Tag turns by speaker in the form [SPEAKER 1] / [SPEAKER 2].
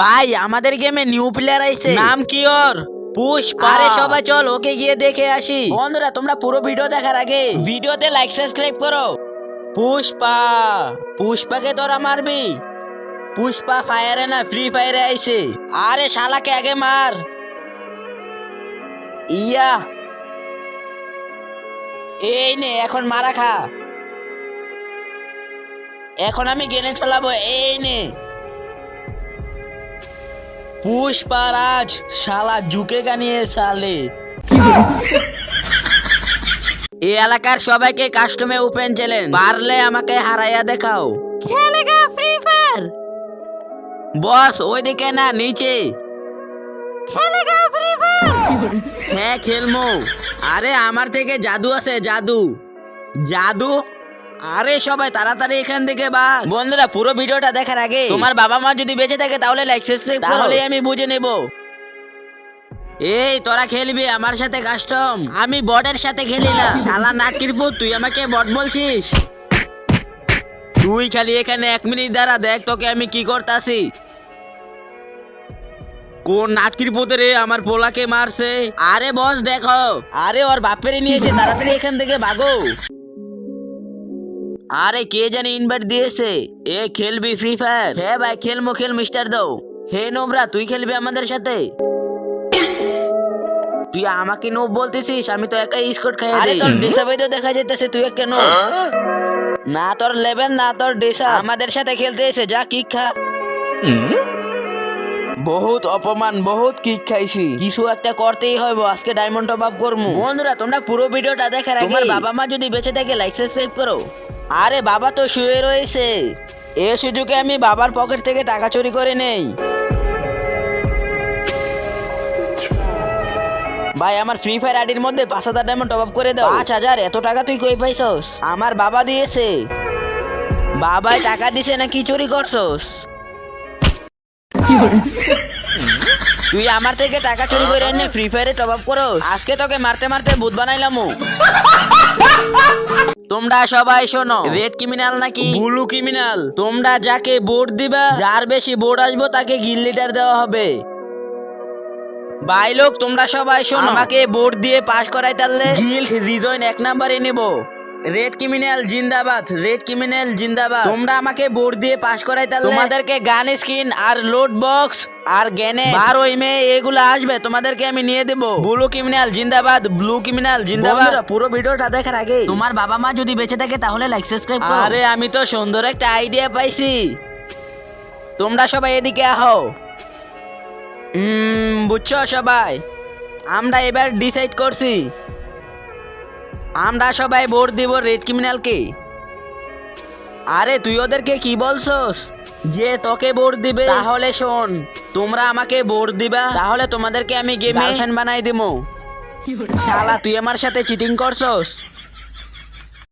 [SPEAKER 1] ভাই আমাদের গেমে নিউ প্লেয়ার আইছে। নাম কি ওর? পুষ্পা আরে সবাই চল ওকে গিয়ে দেখে আসি। বন্ধুরা তোমরা পুরো ভিডিও দেখার আগে ভিডিওতে লাইক সাবস্ক্রাইব করো। পুষ্পা পুষ্পাকে তোরা মারবি। পুষ্পা ফায়ারে না ফ্রি ফায়ারে আইছে। আরে শালাকে আগে মার। ইয়া। এই নে এখন মারা খা। এখন আমি গেনে চলাবো এই নে। পুষ্পারাজ শালা ঝুঁকে গানিয়ে সালে। এই এলাকার সবাইকে কাস্টমে ওপেন চ্যালেঞ্জ পারলে আমাকে হারাইয়া দেখাও। খেলেগা ফ্রি ফায়ার বস ওইদিকে না নিচে। খেলেগা ফ্রি ফায়ার হ্যাঁ খেলমো। আরে আমার থেকে জাদু আছে জাদু। জাদু? আরে সবাই তাড়াতাড়ি এখান থেকে বা বন্ধুরা পুরো ভিডিওটা দেখার আগে তোমার বাবা মা যদি বেঁচে থাকে তাহলে লাইক সাবস্ক্রাইব তাহলে আমি বুঝে নেব। এই তোরা খেলবি আমার সাথে কাস্টম আমি বটের সাথে খেলি না। শালা নাটকির তুই আমাকে বট বলছিস? তুই খালি এখানে এক মিনিট দাঁড়া দেখ তোকে আমি কি করতাছি। কোন নাটকির পুতে রে আমার পোলাকে মারছে? আরে বস দেখো। আরে ওর বাপেরে নিয়েছে তাড়াতাড়ি এখান থেকে ভাগো। আরে কে জানি ইনভাইট দিয়েছে? এ খেলবি ফ্রি ফায়ার হ্যাঁ ভাই খেলমো খেল মিস্টার দাও হে নোবরা তুই খেলবি আমাদের সাথে? তুই আমাকে নো বলতেছিস আমি তো একাই স্কট খাই আরে তোর ডেসা ভাই তো দেখা যাইতেছে তুই একটা নো না তোর লেভেল না তোর ডেসা আমাদের সাথে খেলতে এসে যা কিক খা। বহুত অপমান বহুত কিক খাইছি। কিছু একটা করতেই হইব আজকে ডায়মন্ড টপ আপ করমু। বন্ধুরা তোমরা পুরো ভিডিওটা দেখার আগে তোমার বাবা মা যদি বেঁচে থাকে লাইক সাবস্ক্রাইব করো। আরে বাবা তো শুয়ে রয়েছে। এ সুযোগে আমি বাবার পকেট থেকে টাকা চুরি করে নেই। ভাই আমার ফ্রি ফায়ার আইডির মধ্যে পাঁচ হাজার ডায়মন্ড টপ আপ করে দাও। পাঁচ হাজার? এত টাকা তুই কই পাইছস? আমার বাবা দিয়েছে। বাবাই টাকা দিছে নাকি চুরি করছস? তুই আমার থেকে টাকা চুরি করে এনে ফ্রি ফায়ারে টপ আপ করো আজকে তোকে মারতে মারতে ভূত বানাইলাম তোমরা সবাই শোনো রেড ক্রিমিনাল নাকি? ব্লু ক্রিমিনাল তোমরা যাকে বোর্ড দিবা যার বেশি বোর্ড আসব তাকে গিল লিডার দেওয়া হবে। ভাই লোক তোমরা সবাই শোনো আমাকে বোর্ড দিয়ে পাশ করাই তাহলে গিল রিজয়েন এক নাম্বারে নেব। রেড ক্রিমিনাল জিন্দাবাদ রেড ক্রিমিনাল জিন্দাবাদ। তোমরা আমাকে বোর্ড দিয়ে পাশ করাই তাহলে। তোমাদেরকে গান স্কিন আর লোড বক্স আর জ্ঞানে বার ওই মেয়ে এগুলো আসবে তোমাদেরকে আমি নিয়ে দেবো। ব্লু ক্রিমিনাল জিন্দাবাদ ব্লু ক্রিমিনাল জিন্দাবাদ। পুরো ভিডিওটা দেখার আগে তোমার বাবা মা যদি বেঁচে থাকে তাহলে লাইক সাবস্ক্রাইব করো। আরে আমি তো সুন্দর একটা আইডিয়া পাইছি। তোমরা সবাই এদিকে আহো। উম, বুঝছ সবাই? আমরা এবার ডিসাইড করছি। আমরা সবাই ভোট দিব রেড ক্রিমিনালকে। আরে তুই ওদেরকে কি বলছস? যে তোকে ভোট দিবে। তাহলে শোন তোমরা আমাকে ভোট দিবা তাহলে তোমাদেরকে আমি গেম বানাই দিব শালা তুই আমার সাথে চিটিং করছস?